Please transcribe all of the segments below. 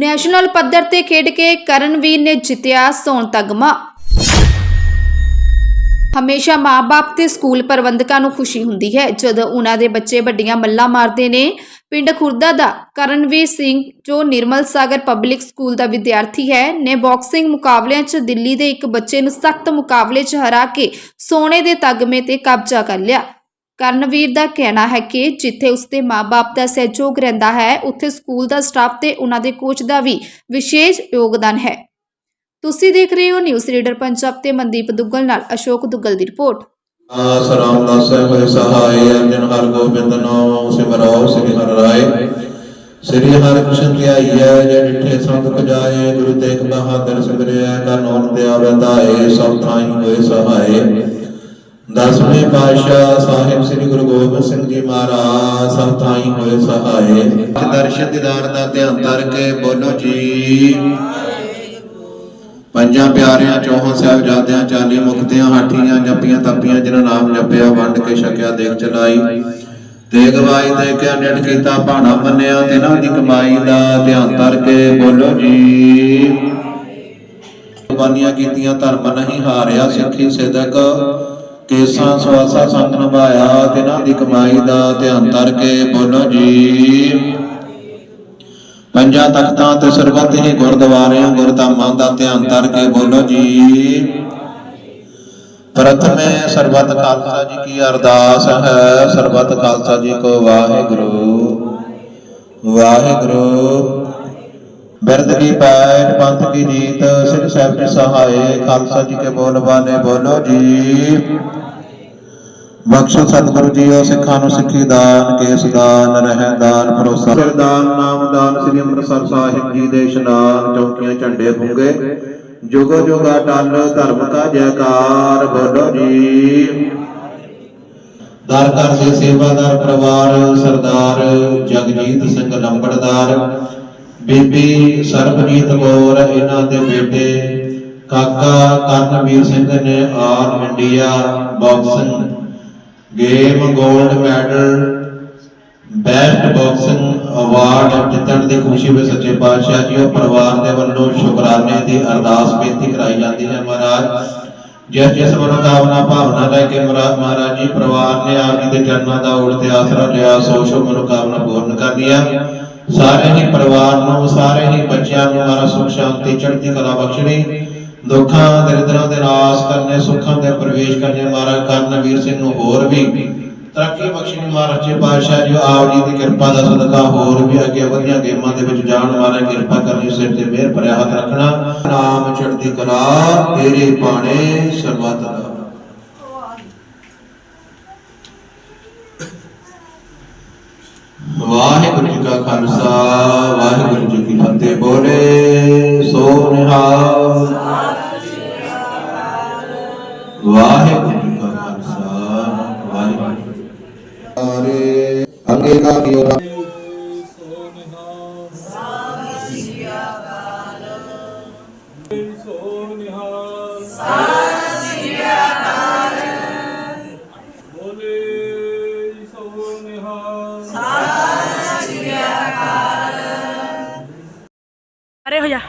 National ਪੱਧਰ ਤੇ ਖੇਡ ਕੇ ਕਰਨਵੀਰ ਨੇ ਜਿੱਤਿਆ ਸੋਨ ਤਗਮਾ ਹਮੇਸ਼ਾ ਮਾਪੇ ਤੇ ਸਕੂਲ ਪ੍ਰਬੰਧਕਾਂ ਨੂੰ ਖੁਸ਼ੀ ਹੁੰਦੀ ਹੈ ਜਦੋਂ ਉਹਨਾਂ ਦੇ ਬੱਚੇ ਵੱਡੀਆਂ ਮੱਲਾਂ ਮਾਰਦੇ ਨੇ। ਪਿੰਡ ਖੁਰਦਾ ਦਾ ਕਰਨਵੀਰ ਸਿੰਘ, ਜੋ ਨਿਰਮਲ ਸਾਗਰ ਪਬਲਿਕ ਸਕੂਲ ਦਾ ਵਿਦਿਆਰਥੀ ਹੈ, ਨੇ ਬਾਕਸਿੰਗ ਮੁਕਾਬਲਿਆਂ 'ਚ ਦਿੱਲੀ ਦੇ ਇੱਕ ਬੱਚੇ ਨੂੰ ਸਖਤ ਮੁਕਾਬਲੇ 'ਚ ਹਰਾ ਕੇ ਸੋਨੇ ਦੇ ਤਗਮੇ ਤੇ ਕਬਜ਼ਾ ਕਰ ਲਿਆ। ਕਰਨਵੀਰ ਦਾ ਕਹਿਣਾ ਹੈ ਕਿ ਜਿੱਥੇ ਉਸਦੇ ਮਾਪੇ ਦਾ ਸਹਿਯੋਗ ਰਹਿੰਦਾ ਹੈ, ਉੱਥੇ ਸਕੂਲ ਦਾ ਸਟਾਫ ਤੇ ਉਹਨਾਂ ਦੇ ਕੋਚ ਦਾ ਵੀ ਵਿਸ਼ੇਸ਼ ਯੋਗਦਾਨ ਹੈ। ਤੁਸੀਂ ਦੇਖ ਰਹੇ ਹੋ ਨਿਊਜ਼ ਰੀਡਰ ਪੰਜਾਬ ਤੇ ਮਨਦੀਪ ਦੁੱਗਲ ਨਾਲ ਅਸ਼ੋਕ ਦੁੱਗਲ ਦੀ ਰਿਪੋਰਟ। ਆਸ ਰਾਮ ਦਾਸੈ ਹੋਏ ਸਹਾਇ ਅਰਜਨ ਹਰ ਗੋਬਿੰਦ ਨਾਮ ਸਿਮਰਾਓ ਸ੍ਰੀ ਹਰਿ ਰਾਏ। ਸ੍ਰੀ ਹਰਿ ਕ੍ਰਿਸ਼ਨ ਧਿਆਈਐ ਜੈ ਡਿਠੇ ਸੰਤ ਕਜਾਏ, ਗੁਰੂ ਤੇਗ ਬਹਾਦਰ ਸਿਮਰਿਐ ਕਰ ਤੇ ਆਵੇ ਸਭ ਥਾਈ ਹੋਏ ਸਹਾਇ ਦਸਵੇਂ ਪਾਤਸ਼ਾਹ ਸਾਹਿਬ ਸ੍ਰੀ ਗੁਰੂ ਗੋਬਿੰਦ ਸਿੰਘ ਜੀ ਮਹਾਰਾਜ, ਸਭ ਥਾਈ ਹੋਏ ਸਹਾਇ ਦਰਸ਼ਨ ਦੀਦਾਰ ਦਾ ਧਿਆਨ ਧਰ ਕੇ ਬੋਲੋ ਜੀ। ਪੰਜਾਂ ਪਿਆਰਿਆਂ, ਚੌਹਾਂ ਸਾਹਿਬਜ਼ਾਦਿਆਂ, ਚਾਲੀ ਮੁਕਤਿਆਂ, ਹਾਠੀਆਂ, ਜੱਪੀਆਂ, ਤੱਪੀਆਂ, ਜਿਨ੍ਹਾਂ ਨਾਮ ਜਪਿਆ, ਵੰਡ ਕੇ ਛਕਿਆ ਦੇਖ ਚਲਾਈ। ਤੇ ਗਵਾਈ ਦੇ ਕੇ ਅਡਟ ਕੀਤਾ, ਭਾਣਾ ਮੰਨਿਆ, ਤਿਨਾਂ ਦੀ ਕਮਾਈ ਦਾ ਧਿਆਨ ਧਰ ਕੇ ਬੋਲੋ ਜੀ। ਕੁਰਬਾਨੀਆਂ ਕੀਤੀਆਂ, ਧਰਮ ਨਹੀਂ ਹਾਰਿਆ, ਸਿੱਖੀ ਸਿਦਕ। ਕੇਸਾਂ ਸਵਾਸਾ ਸੰਗ ਨਿਭਾਇਆ, ਤਿਨਾਂ ਦੀ ਕਮਾਈ ਦਾ ਧਿਆਨ ਧਰ ਕੇ ਬੋਲੋ ਜੀ। ਪੰਜਾਂ ਤਖਤਾਂ ਤੇ ਸਰਬੱਤ ਹੀ ਗੁਰਦੁਆਰਿਆਂ, ਗੁਰਧਾਮਾਂ ਦਾ ਧਿਆਨ ਧਰ ਕੇ ਬੋਲੋ ਜੀ। ਪ੍ਰਥਮੇ ਸਰਬੱਤ ਖਾਲਸਾ ਜੀ ਕੀ ਅਰਦਾਸ ਹੈ, ਸਰਬੱਤ ਖਾਲਸਾ ਜੀ ਕੋ ਵਾਹਿਗੁਰੂ। ਵਾਹਿਗੁਰੂ। ਬਿਰਦ ਕੀ ਪੈਟ ਪੰਥ ਕੀ ਜੀਤ ਸਿਰ ਸਾਹਿਬ ਜੀ ਸਹਾਏ ਖਾਲਸਾ ਜੀ ਕੇ ਬੋਲ ਬਾਨੇ ਬੋਲੋ ਜੀ। ਬਖਸ਼ੋ ਸਤਿਗੁਰੂ ਜੀਓ ਸਿੱਖਾਂ ਨੂੰ ਸਿੱਖੀ ਦਾਨ ਕੇਸ ਦਾਨ ਰਹਿ ਦਾਨ ਭਰੋਸਾ। ਸਰਦਾਨ ਨਾਮ ਦਾਨ ਸ੍ਰੀ ਅੰਮ੍ਰਿਤਸਰ ਸਾਹਿਬ ਜੀ ਦੇ ਇਸ਼ਨਾਨ ਚੌਕੀਆਂ ਝੰਡੇ ਗੁੰਗੇ ਜੁਗੋ ਜੁਗਾ ਟਲ ਧਰਮ ਕਾ ਜੈਕਾਰ ਬੋਲੋ ਜੀ। ਦਰ ਘਰ ਦੇ ਸੇਵਾਦਾਰ ਪਰਿਵਾਰ ਸਰਦਾਰ ਜਗਜੀਤ ਸਿੰਘ ਲੰਬੜਦਾਰ। ਬੀਬੀ ਸਰਬਜੀਤ ਕੌਰ, ਇਹਨਾਂ ਦੇ ਬੇਟੇ ਕਾਕਾ ਕਰਨਵੀਰ ਸਿੰਘ ਨੇ ਆਲ ਇੰਡੀਆ ਬਾਕਸਿੰਗ ਗੇਮ 골ਡ ਮੈਡਲ ਬੈਸਟ ਬਾਕਸਿੰਗ ਅਵਾਰਡ ਜਿੱਤਣ ਦੀ ਖੁਸ਼ੀ ਵਿੱਚ ਸੱਚੇ ਪਾਤਸ਼ਾਹ ਜੀ, ਉਹ ਪਰਿਵਾਰ ਦੇ ਵੱਲੋਂ ਸ਼ੁਕਰਾਨੇ ਦੀ ਅਰਦਾਸ ਬੇਨਤੀ ਕਰਾਈ ਜਾਂਦੀ ਹੈ ਮਹਾਰਾਜ। ਜਿਸ ਜਿਸ ਮਨੋਕਾਮਨਾ ਭਾਵਨਾ ਲੈ ਕੇ ਮਹਾਰਾਜ ਮਹਾਰਾਜ ਜੀ, ਪਰਿਵਾਰ ਨੇ ਆਪ ਜੀ ਦੇ ਚਰਨਾਂ ਦਾ ਉੜ ਤੇ ਆਸਰਾ ਲਿਆ, ਸੋ ਸ਼ੁਭ ਮਨੋਕਾਮਨਾ ਪੂਰਨ ਕਰਨੀਆਂ ਸਾਰੇ ਹੀ ਪਰਿਵਾਰ ਨੂੰ, ਸਾਰੇ ਹੀ ਬੱਚਿਆਂ ਨੂੰ ਮਹਾਰਾਜ ਸੁਖ, ਸ਼ਾਂਤੀ, ਚੜ੍ਹਦੀ ਕਲਾ ਬਖਸ਼ਣੀ। ਦੁੱਖਾਂ, ਦਰਿਦਰਾਂ ਦੇ ਨਾਸ ਕਰਨੇ, ਸੁੱਖਾਂ ਦੇ ਪ੍ਰਵੇਸ਼ ਕਰਨੇ ਮਹਾਰਾਜ ਕਰਨਵੀਰ ਸਿੰਘ ਨੂੰ ਹੋਰ ਵੀ। ਤਰੱਕੀ ਬਖਸ਼ਣੀ ਮਹਾਰਾਜ ਜੀ ਪਾਤਸ਼ਾਹ ਜੀ, ਆਪ ਜੀ ਦੀ ਕਿਰਪਾ ਦਾ ਸਦਕਾ ਹੋਰ ਵੀ ਅੱਗੇ ਵਧੀਆਂ ਗੇਮਾਂ ਦੇ ਵਿੱਚ ਜਾਣ ਮਹਾਰਾਜ ਕਿਰਪਾ ਕਰਨੀ, ਸਿਰ ਤੇ ਮਿਹਰ ਭਰਿਆ ਹੱਥ ਰੱਖਣਾ। ਨਾਮ ਚੜ੍ਹਦੀ ਕਲਾ ਤੇਰੇ ਬਾਣੇ ਸਰਬੱਤ ਦਾ। ਵਾਹਿਗੁਰੂ ਖਾਲਸਾ, ਵਾਹਿਗੁਰੂ ਜੀ ਕੀ ਫਤਿਹ ਬੋਲੇ ਸੋ ਨਿਹਾਲ ਵਾਹਿਗੁਰੂ ਜੀ ਕਾ ਖਾਲਸਾ, ਵਾਹਿਗੁਰੂ ਜੀ ਕੀ ਫਤਿਹ। ਹਰੇ ਅੰਗੇ ਕਾ अरे हो जा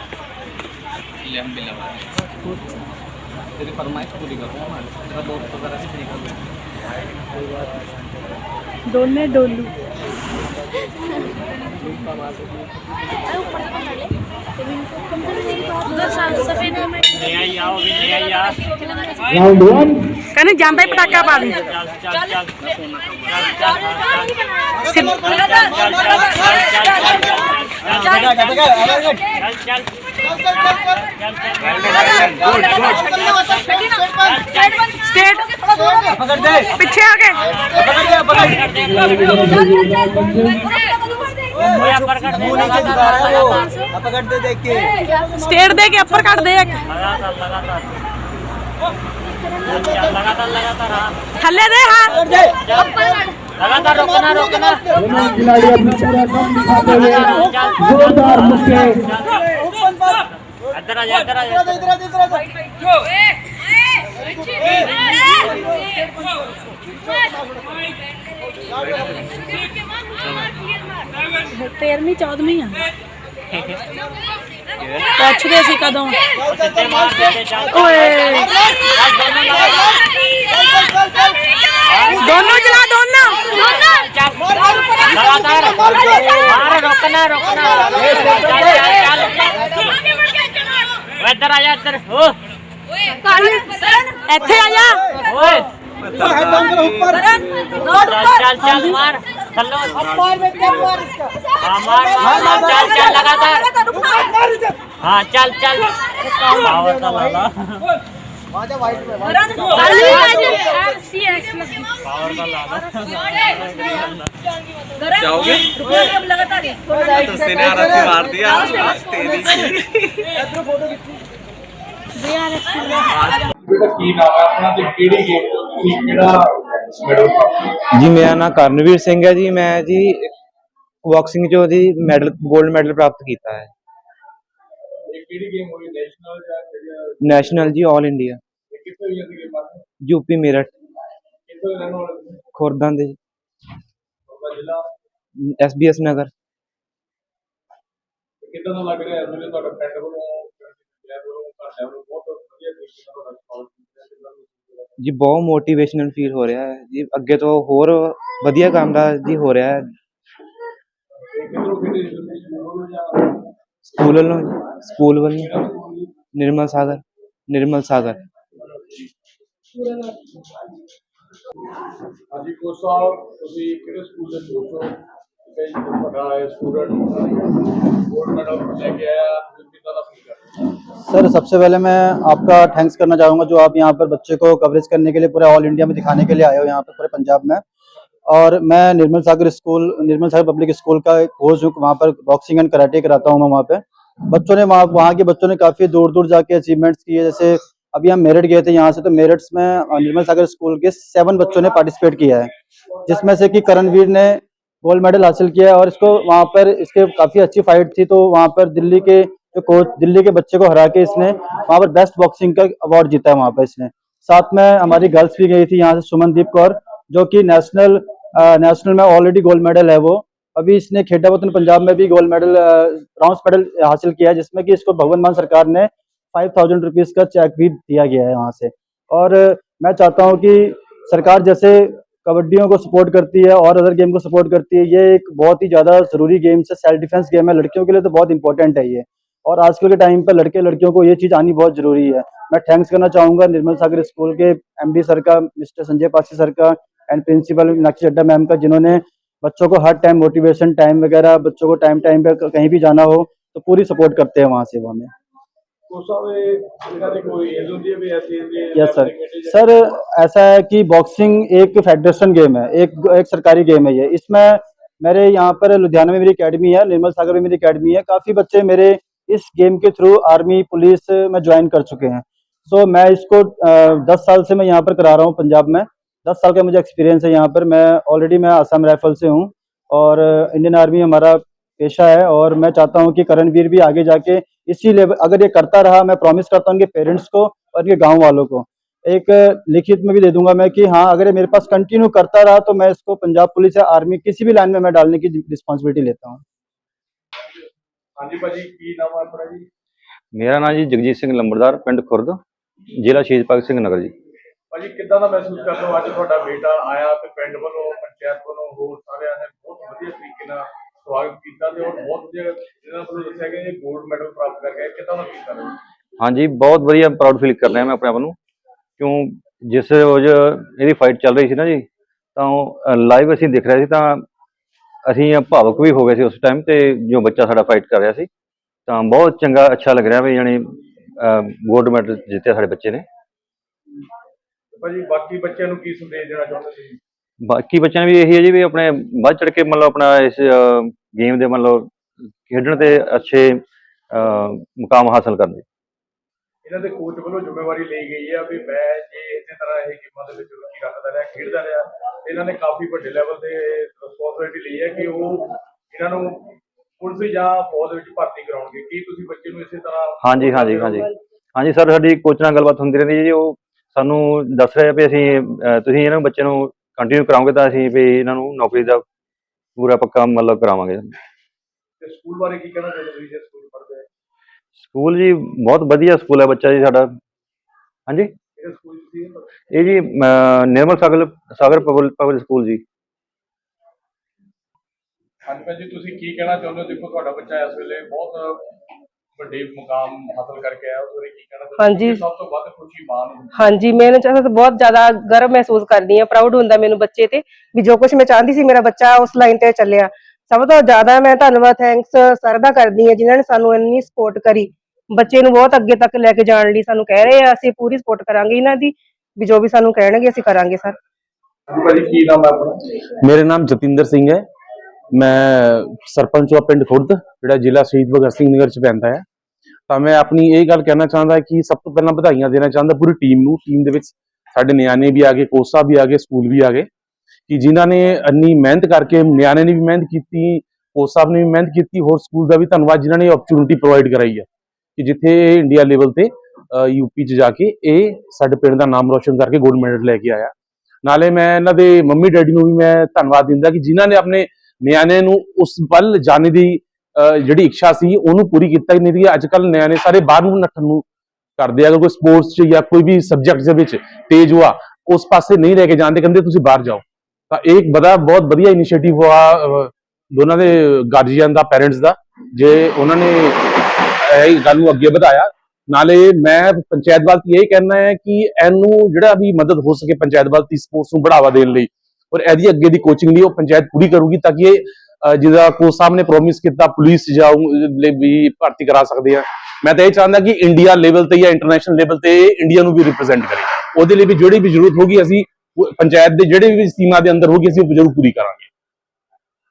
तेरी फरमाइश पूरी करो तेरा दोस्त वगैरह से नहीं करो दोने डोलू ले आई आओ अभी ले आई यार कहने जानता स्टेट पीछे आ गए दे स्टेट दे के अपर काट दे लगातार लगातार दे हाँ लगातार रोकना रोकना खिलाड़ी अपना पूरा कम दिखाते हुए जोरदार मुक्के इधर आ जा इधर आ जा तेरहवीं चौदहवीं आ ਪੁੱਛਦੇ ਸੀ ਕਦੋਂ ਓਏ ਦੋਨੋਂ ਚਲਾ ਦੋਨੋਂ लगातार मार रोकना रोकना चल चल चल इधर आजा इधर ओ ਇੱਥੇ ਆ ਜਾ ओए चल चल चल मार चलो हाँ मार मार मार चल चल लगातार हाँ चल चल पावर రాజా వైట్ पावर का ला है। तो सेने आरती मार दिया आज तेरी ਬੇਟਾ ਕੀ ਨਾਮ ਹੈ ਆਪਣਾ ਜੀ, ਮੇਰਾ ਨਾਮ ਕਰਨਵੀਰ ਸਿੰਘ ਹੈ ਜੀ ਮੈਂ ਜੀ ਬਾਕਸਿੰਗ 'ਚੋਂ ਮੈਡਲ 골ਡ ਮੈਡਲ ਪ੍ਰਾਪਤ ਕੀਤਾ ਹੈ ਕਿਹੜੀ ਗੇਮ ਹੋਈ? ਨੈਸ਼ਨਲ ਜਾਂ ਕਿਹੜਾ ਨੈਸ਼ਨਲ ਜੀ 올 ਇੰਡੀਆ ਇਹ ਕਿੱਥੇ ਹੋਈ ਸੀ ਗੇਮ? ਯੂਪੀ ਮੇਰਠ ਕਿੱਥੇ ਰਹਿਣ ਵਾਲੇ ਤੁਸੀਂ? ਖੁਰਦਾਂ ਦੇ। ਤੁਹਾਡਾ ਜ਼ਿਲ੍ਹਾ? ਐਸਬੀਐਸ ਨਗਰ। ਕਿੱਦਾਂ ਦਾ ਲੱਗ ਰਿਹਾ? ਹੈ ਜਿਹੜੇ ਤੁਹਾਡਾ ਪਿੰਡ ਵੱਲੋਂ ਪਿੰਡ ਵੱਲੋਂ ਘਰਦਿਆਂ ਵੱਲੋਂ ਬਹੁਤ ਵਧੀਆ ਤਰੀਕੇ ਨਾਲ ਤੁਹਾਡਾ ਸਪੋਰਟ ਕੀਤਾ ਕਿੱਦਾਂ ਦਾ ਜੀ ਬਹੁਤ ਮੋਟੀਵੇਸ਼ਨਲ ਫੀਲ ਹੋ ਰਿਹਾ ਹੈ। ਜੀ ਅੱਗੇ ਤੋਂ ਹੋਰ ਵਧੀਆ ਕੰਮ ਦਾ ਜੀ ਹੋ ਰਿਹਾ ਹੈ। ਤੇ ਕਿੱਧਰੋਂ ਕਿਹੜੇ ਸਕੂਲ ਵੱਲੋਂ ਜਾਂ ਸਕੂਲ ਵੱਲੋਂ ਸਕੂਲ ਵੱਲੋਂ ਨਿਰਮਲ ਸਾਗਰ ਨਿਰਮਲ ਸਾਗਰ ਹਾਂਜੀ ਕੋਚ ਸਾਹਿਬ ਤੁਸੀਂ ਕਿਹੜੇ ਸਕੂਲ ਦੇ ਕੋਚ ਹੋ ਤੇ ਤੁਹਾਡਾ ਸਟੂਡੈਂਟ ਗੋਲਡ ਮੈਡਲ ਲੈ ਕੇ ਆਇਆ ਤੁਸੀਂ ਕਿੱਦਾਂ ਦਾ ਫੀਲ ਕਰ ਰਹੇ ਹੋ सर सबसे पहले मैं आपका थैंक्स करना चाहूँगा जो आप यहाँ पर बच्चे को कवरेज करने के लिए पूरे ऑल इंडिया में दिखाने के लिए आए हो यहाँ पर पूरे पंजाब में और मैं Nirmal Sagar school, Nirmal Sagar public school का कोच हूँ, वहाँ पर बॉक्सिंग एंड कराटे कराता हूँ मैं वहाँ पे। बच्चों ने वहाँ वहाँ के बच्चों ने काफ़ी दूर दूर जाके अचीवमेंट्स किए, जैसे अभी हम मेरठ गए थे यहाँ से तो मेरठ में निर्मल सागर स्कूल के सेवन बच्चों ने पार्टिसिपेट किया है, जिसमें से कि करणवीर ने गोल्ड मेडल हासिल किया है और इसको वहाँ पर, इसके काफ़ी अच्छी फाइट थी तो वहाँ पर दिल्ली के जो कोच दिल्ली के बच्चे को हरा के इसने वहाँ पर बेस्ट बॉक्सिंग का अवार्ड जीता है वहाँ पर इसने। साथ में हमारी गर्ल्स भी गई थी यहाँ से सुमनदीप कौर, जो कि नेशनल नेशनल में ऑलरेडी गोल्ड मेडल है वो। अभी इसने खेड़ा वतन पंजाब में भी गोल्ड मेडल ब्रॉन्ज मेडल हासिल किया है, जिसमें कि इसको भगवंत मान सरकार ने फाइव थाउज़ेंड रुपीज़ का चेक भी दिया गया है वहाँ से। और मैं चाहता हूँ कि सरकार जैसे कबड्डियों को सपोर्ट करती है और अदर गेम को सपोर्ट करती है, ये एक बहुत ही ज़्यादा ज़रूरी गेम है। सेल्फ डिफेंस गेम है। लड़कियों के लिए तो बहुत इंपॉर्टेंट है ये। और आजकल के टाइम पर लड़के लड़कियों को ये चीज़ आनी बहुत ज़रूरी है। मैं थैंक्स करना चाहूँगा निर्मल सागर स्कूल के एमडी सर का, मिस्टर संजय पासी सर का and principal Meenakshi Chadha ma'am का जिन्होंने बच्चों को हर टाइम मोटिवेशन टाइम वगैरह बच्चों को टाइम टाइम पे कहीं भी जाना हो तो पूरी सपोर्ट करते हैं वहाँ से वो हमें यस सर सर ऐसा है कि बॉक्सिंग एक फेडरेशन गेम है एक एक सरकारी गेम है ये। इसमें मेरे यहाँ पर लुधियाना में मेरी एकेडमी है निर्मल सागर में मेरी एकेडमी है। काफ़ी बच्चे मेरे इस गेम के थ्रू आर्मी पुलिस में ज्वाइन कर चुके हैं। सो so, मैं इसको दस साल से मैं यहाँ पर करा रहा हूँ पंजाब में। दस साल का मुझे एक्सपीरियंस है यहाँ पर। मैं ऑलरेडी मैं आसाम राइफल से हूँ और इंडियन आर्मी हमारा पेशा है और मैं चाहता हूँ कि करणवीर भी आगे जाके इसी लेवल अगर ये करता रहा मैं प्रॉमिस करता हूँ उनके पेरेंट्स को और इनके गाँव वालों को। एक लिखित में भी दे दूँगा मैं कि हाँ अगर ये मेरे पास कंटिन्यू करता रहा तो मैं इसको पंजाब पुलिस या आर्मी किसी भी लाइन में मैं डालने की रिस्पॉन्सिबिलिटी लेता हूँ। मेरा नाम जी जगजीत सिंह लंबरदार पिंड खुर्द जिला शहीद भगत सिंह नगर जी। ਭਾਜੀ, ਕਿੱਦਾਂ ਦਾ ਮਹਿਸੂਸ ਕਰਦੇ ਹੋ ਅੱਜ ਤੁਹਾਡਾ ਬੇਟਾ ਆਇਆ ਤੇ ਪਿੰਡ ਵੱਲੋਂ, ਪੰਚਾਇਤ ਵੱਲੋਂ, ਹੋਰ ਸਾਰਿਆਂ ਨੇ ਬਹੁਤ ਵਧੀਆ ਤਰੀਕੇ ਨਾਲ ਸਵਾਗਤ ਕੀਤਾ ਤੇ ਉਹ ਬਹੁਤ ਵਧੀਆ ਇਹਨਾਂ ਵੱਲੋਂ ਦੱਸਿਆ ਗਿਆ ਇਹ 골ਡ ਮੈਡਲ ਪ੍ਰਾਪਤ ਕਰ ਗਿਆ ਕਿੱਦਾਂ ਦਾ ਫੀਲ ਕਰ ਰਹੇ ਹੋ? ਹਾਂਜੀ, ਬਹੁਤ ਵਧੀਆ ਪ੍ਰਾਊਡ ਫੀਲ ਕਰ ਰਿਹਾ ਮੈਂ ਆਪਣੇ ਆਪ ਨੂੰ। ਕਿਉਂ ਜਿਸ ਰੋਜ਼ ਇਹਦੀ ਫਾਈਟ ਚੱਲ ਰਹੀ ਸੀ ਨਾ ਜੀ, ਤਾਂ ਲਾਈਵ ਅਸੀਂ ਦੇਖ ਰਹੇ ਸੀ ਤਾਂ ਅਸੀਂ ਭਾਵਕ ਵੀ ਹੋ ਗਏ ਸੀ ਉਸ ਟਾਈਮ ਤੇ ਜੋ ਬੱਚਾ ਸਾਡਾ ਫਾਈਟ ਕਰ ਰਿਹਾ ਸੀ। ਤਾਂ ਬਹੁਤ ਚੰਗਾ, ਅੱਛਾ ਲੱਗ ਰਿਹਾ ਵੀ ਯਾਨੀ ਗੋਲਡ ਮੈਡਲ ਜਿੱਤਿਆ ਸਾਡੇ ਬੱਚੇ ਨੇ। ਭਾਜੀ ਬਾਕੀ ਬੱਚਿਆਂ ਨੂੰ ਕੀ ਸੰਦੇਸ਼ ਦੇਣਾ ਚਾਹੁੰਦੇ ਸੀ ਬਾਕੀ ਬੱਚਿਆਂ ਨੂੰ ਵੀ ਇਹੀ ਹੈ ਜੀ ਵੀ ਆਪਣੇ ਵੱਧ ਚੜ ਕੇ ਮਤਲਬ ਆਪਣਾ ਇਸ ਗੇਮ ਦੇ ਮਤਲਬ ਖੇਡਣ ਤੇ ਅੱਛੇ ਮੁਕਾਮ ਹਾਸਲ ਕਰਨ ਦੇ। ਇਹਨਾਂ ਦੇ ਕੋਚ ਵੱਲੋਂ ਜ਼ਿੰਮੇਵਾਰੀ ਲਈ ਗਈ ਹੈ ਵੀ ਮੈਂ ਜੇ ਇਸੇ ਤਰ੍ਹਾਂ ਇਹ ਗੇਮਾਂ ਦੇ ਵਿੱਚ ਰੁਚੀ ਰੱਖਦਾ ਰਿਹਾ ਖੇਡਦਾ ਰਿਹਾ ਇਹਨਾਂ ਨੇ ਕਾਫੀ ਵੱਡੇ ਲੈਵਲ ਤੇ ਰਿਸਪੌਂਸਿਬਿਲਿਟੀ ਲਈ ਹੈ ਕਿ ਉਹ ਇਹਨਾਂ ਨੂੰ ਪੁਲਿਸ ਜਾਂ ਫੌਜ ਵਿੱਚ ਭਰਤੀ ਕਰਾਉਣਗੇ। ਕੀ ਤੁਸੀਂ ਬੱਚੇ ਨੂੰ ਇਸੇ ਤਰ੍ਹਾਂ ਹਾਂਜੀ ਹਾਂਜੀ ਹਾਂਜੀ। ਹਾਂਜੀ ਸਰ ਸਾਡੀ ਕੋਚ ਨਾਲ ਗੱਲਬਾਤ ਹੁੰਦੀ ਰਹਿੰਦੀ ਹੈ ਜੀ ਉਹ ਸਾਨੂੰ ਦੱਸ ਰਹੇ ਵੀ ਅਸੀਂ ਅਹ, ਤੁਸੀਂ ਇਹਨਾਂ ਬੱਚੇ ਨੂੰ ਕੰਟੀਨਿਊ ਕਰਾਓਗੇ ਤਾਂ ਅਸੀਂ ਵੀ ਇਹਨਾਂ ਨੂੰ ਨੌਕਰੀ ਦਾ ਪੂਰਾ ਪੱਕਾ ਮਤਲਬ ਕਰਾਵਾਂਗੇ। ਤੇ ਸਕੂਲ ਬਾਰੇ ਕੀ ਕਹਿਣਾ ਚਾਹੁੰਦੇ ਤੁਸੀਂ ਜੇ ਸਕੂਲ ਜੀ ਬਹੁਤ ਵਧੀਆ ਸਕੂਲ ਹੈ ਬੱਚਾ ਜੀ ਸਾਡਾ। ਹਾਂਜੀ? ਸਕੂਲ ਇਹ ਜੀ ਅਹ, ਨਿਰਮਲ ਸਾਗਰ ਸਾਗਰ ਪਬਲਿਕ ਸਕੂਲ ਜੀ। ਹਾਂਜੀ ਤੁਸੀਂ ਕੀ ਕਹਿਣਾ ਚਾਹੁੰਦੇ ਹੋ? ਦੇਖੋ ਤੁਹਾਡਾ ਬੱਚਾ ਇਸ ਵੇਲੇ ਬਹੁਤ ਵੱਡੇ ਮੁਕਾਮ ਹਾਸਲ ਕਰਕੇ ਆਇਆ ਉਸ ਬਾਰੇ ਕੀ ਕਹਿਣਾ? ਹਾਂਜੀ। ਸਭ ਤੋਂ ਵੱਧ ਖੁਸ਼ੀ ਮਾਣ ਹੁੰਦੀ ਹਾਂਜੀ ਮੈਂ ਇਹਨਾਂ ਚਾਹਤਾ ਬਹੁਤ ਜ਼ਿਆਦਾ ਗਰਵ ਮਹਿਸੂਸ ਕਰਦੀ ਹਾਂ ਪ੍ਰਾਊਡ ਹੁੰਦਾ ਮੈਨੂੰ ਬੱਚੇ ਤੇ ਵੀ ਜੋ ਕੁਝ ਮੈਂ ਚਾਹੁੰਦੀ ਸੀ ਮੇਰਾ ਬੱਚਾ ਉਸ ਲਾਈਨ ਤੇ ਚੱਲਿਆ। ਸਭ ਤੋਂ ਜ਼ਿਆਦਾ ਮੈਂ ਧੰਨਵਾਦ ਥੈਂਕਸ ਸਰ ਦਾ ਕਰਦੀ ਹਾਂ ਜਿਨ੍ਹਾਂ ਨੇ ਸਾਨੂੰ ਇੰਨੀ ਸਪੋਰਟ ਕਰੀ। ਬੱਚੇ ਨੂੰ ਬਹੁਤ ਅੱਗੇ ਤੱਕ ਲੈ ਕੇ ਜਾਣ ਲਈ ਸਾਨੂੰ ਕਹਿ ਰਹੇ ਆ ਅਸੀਂ ਪੂਰੀ ਸਪੋਰਟ ਕਰਾਂਗੇ ਇਹਨਾਂ ਦੀ ਵੀ ਜੋ ਵੀ ਸਾਨੂੰ ਕਹਿਣਗੇ ਅਸੀਂ ਕਰਾਂਗੇ ਸਰ ਹਾਂਜੀ ਭਾਜੀ ਕੀ ਨਾਮ ਹੈ ਆਪਣਾ? ਮੇਰਾ ਨਾਮ ਜਤਿੰਦਰ ਸਿੰਘ ਹੈ। ਮੈਂ ਸਰਪੰਚ ਹਾਂ ਪਿੰਡ ਖੁਰਦ ਜਿਹੜਾ ਜ਼ਿਲ੍ਹਾ ਸ਼ਹੀਦ ਭਗਤ ਸਿੰਘ ਨਗਰ ਚ ਪੈਂਦਾ ਹੈ ਤਾਂ ਮੈਂ ਆਪਣੀ ਇਹ ਗੱਲ ਕਹਿਣਾ ਚਾਹੁੰਦਾ ਕਿ ਸਭ ਤੋਂ ਪਹਿਲਾਂ ਵਧਾਈਆਂ ਦੇਣਾ ਚਾਹੁੰਦਾ ਪੂਰੀ ਟੀਮ ਨੂੰ ਟੀਮ ਦੇ ਵਿੱਚ ਸਾਡੇ ਨਿਆਣੇ ਵੀ ਆ ਗਏ ਕੋਚ ਸਾਹਿਬ ਵੀ ਆ ਗਏ, ਸਕੂਲ ਵੀ ਆ ਗਏ, ਕਿ ਜਿਨ੍ਹਾਂ ਨੇ ਇੰਨੀ ਮਿਹਨਤ ਕਰਕੇ ਨਿਆਣੇ ਨੇ ਵੀ ਮਿਹਨਤ ਕੀਤੀ ਕੋਚ ਸਾਹਿਬ ਨੇ ਵੀ ਮਿਹਨਤ ਕੀਤੀ, ਹੋਰ ਸਕੂਲ ਦਾ ਵੀ ਧੰਨਵਾਦ ਜਿਨ੍ਹਾਂ ਨੇ ਓਪਰਚੁਨਿਟੀ ਪ੍ਰੋਵਾਈਡ ਕਰਾਈ ਹੈ ਕਿ ਜਿੱਥੇ ਇੰਡੀਆ ਲੈਵਲ ਤੇ ਯੂਪੀ ਚ ਜਾ ਕੇ ਇਹ ਸਾਡੇ ਪਿੰਡ ਦਾ ਨਾਮ ਰੋਸ਼ਨ ਕਰਕੇ ਗੋਲਡ ਮੈਡਲ ਲੈ ਕੇ ਆਇਆ। ਨਾਲੇ ਮੈਂ ਇਹਨਾਂ ਦੇ ਮੰਮੀ ਡੈਡੀ ਨੂੰ ਵੀ ਮੈਂ ਧੰਨਵਾਦ ਦਿੰਦਾ ਕਿ ਜਿਨ੍ਹਾਂ ਨੇ ਆਪਣੇ ਨਿਆਣੇ ਨੂੰ ਉਸ ਵੱਲ ਜਾਣੇ ਦੀ ਜਿਹੜੀ ਇੱਛਾ ਸੀ ਉਹਨੂੰ ਪੂਰੀ ਕੀਤਾ ਨਹੀਂ ਦੀ ਅੱਜ ਕੱਲ ਨਿਆਣੇ ਸਾਰੇ ਬਾਹਰ ਨੂੰ ਨੱਠਣ ਨੂੰ ਕਰਦੇ ਆ। ਅਗਰ ਕੋਈ ਸਪੋਰਟਸ 'ਚ ਜਾਂ ਕੋਈ ਵੀ ਸਬਜੈਕਟ ਦੇ ਵਿੱਚ ਤੇਜ਼ ਹੋਆ, ਉਸ ਪਾਸੇ ਨਹੀਂ ਲੈ ਕੇ ਜਾਂਦੇ ਕਹਿੰਦੇ ਤੁਸੀਂ ਬਾਹਰ ਜਾਓ। ਤਾਂ ਇਹ ਬੜਾ, ਬਹੁਤ ਵਧੀਆ ਇਨੀਸ਼ੀਏਟਿਵ ਹੋਆ ਦੋਨਾਂ ਦੇ ਗਾਰਡੀਅਨ ਦਾ ਪੈਰੈਂਟਸ ਦਾ। ਜੇ ਉਹਨਾਂ ਨੇ ਇਹ ਗੱਲ ਨੂੰ ਅੱਗੇ ਵਧਾਇਆ, ਨਾਲੇ ਮੈਂ ਪੰਚਾਇਤ ਵੱਲ ਤੋਂ ਇਹ ਕਹਿਣਾ ਹੈ ਕਿ ਇਹਨੂੰ ਜਿਹੜਾ ਵੀ ਮਦਦ ਹੋ ਸਕੇ ਪੰਚਾਇਤ ਵੱਲ ਤੋਂ ਸਪੋਰਟਸ ਨੂੰ ਬੜਾਵਾ ਦੇਣ ਲਈ, ਔਰ ਇਹਦੀ ਅੱਗੇ ਦੀ ਕੋਚਿੰਗ ਲਈ ਉਹ ਪੰਚਾਇਤ ਪੂਰੀ ਕਰੂਗੀ ਤਾਂ ਕਿ ਇਹ ਜਿਹਦਾ ਕੋਚ ਸਾਹਿਬ ਨੇ ਪ੍ਰੋਮਿਸ ਕੀਤਾ ਪੁਲਿਸ ਜਾਊ, ਲਈ ਵੀ ਭਰਤੀ ਕਰਾ ਸਕਦੇ ਆ। ਮੈਂ ਤਾਂ ਇਹ ਚਾਹੁੰਦਾ ਕਿ ਇੰਡੀਆ ਲੈਵਲ ਤੇ ਜਾਂ ਇੰਟਰਨੈਸ਼ਨਲ ਲੈਵਲ ਤੇ ਇੰਡੀਆ ਨੂੰ ਵੀ ਰਿਪਰੈਜ਼ੈਂਟ ਕਰੇ। ਉਹਦੇ ਲਈ ਵੀ ਜਿਹੜੀ ਵੀ ਜ਼ਰੂਰਤ ਹੋਗੀ ਅਸੀਂ ਪੰਚਾਇਤ ਦੇ ਜਿਹੜੇ ਵੀ ਸੀਮਾ ਦੇ ਅੰਦਰ ਹੋਗੀ ਅਸੀਂ ਉਹ ਜ਼ਰੂਰ ਪੂਰੀ ਕਰਾਂਗੇ।